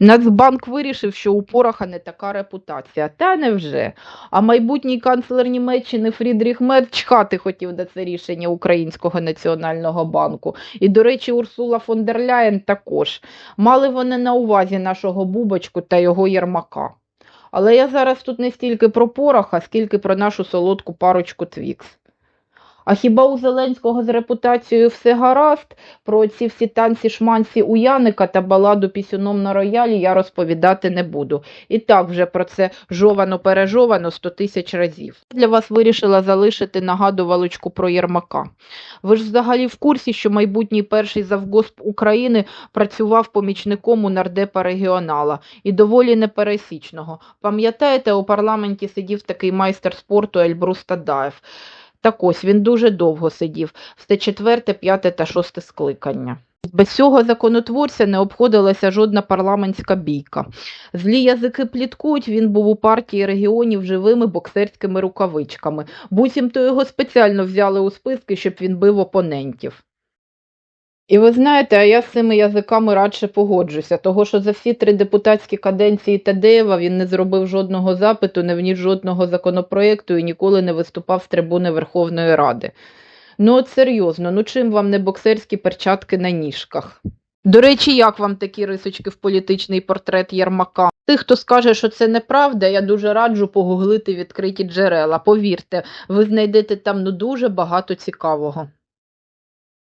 Нацбанк вирішив, що у Пороха не така репутація. Та невже. А майбутній канцлер Німеччини Фрідріх Мерц чхати хотів на це рішення Українського національного банку. І, до речі, Урсула фон дер Ляєн також. Мали вони на увазі нашого Бубочку та його Єрмака. Але я зараз тут не стільки про Пороха, скільки про нашу солодку парочку Твікс. А хіба у Зеленського з репутацією все гаразд? Про ці всі танці шманці у Яника та баладу пісюном на роялі я розповідати не буду. І так вже про це жовано-пережовано сто тисяч разів. Для вас вирішила залишити нагадувалочку про Єрмака. Ви ж взагалі в курсі, що майбутній перший завгосп України працював помічником у нардепа регіонала і доволі непересічного. Пам'ятаєте, у парламенті сидів такий майстер спорту Ельбрус Тадаєв. Так ось він дуже довго сидів, все четверте, п'яте та шосте скликання. Без цього законотворця не обходилася жодна парламентська бійка. Злі язики пліткують, він був у партії регіонів живими боксерськими рукавичками. Буцімто його спеціально взяли у списки, щоб він бив опонентів. І ви знаєте, а я з цими язиками радше погоджуся, того що за всі три депутатські каденції Тадеєва він не зробив жодного запиту, не вніс жодного законопроєкту і ніколи не виступав з трибуни Верховної Ради. Ну от серйозно, ну чим вам не боксерські перчатки на ніжках? До речі, як вам такі рисочки в політичний портрет Єрмака? Тих, хто скаже, що це неправда, я дуже раджу погуглити відкриті джерела. Повірте, ви знайдете там ну дуже багато цікавого.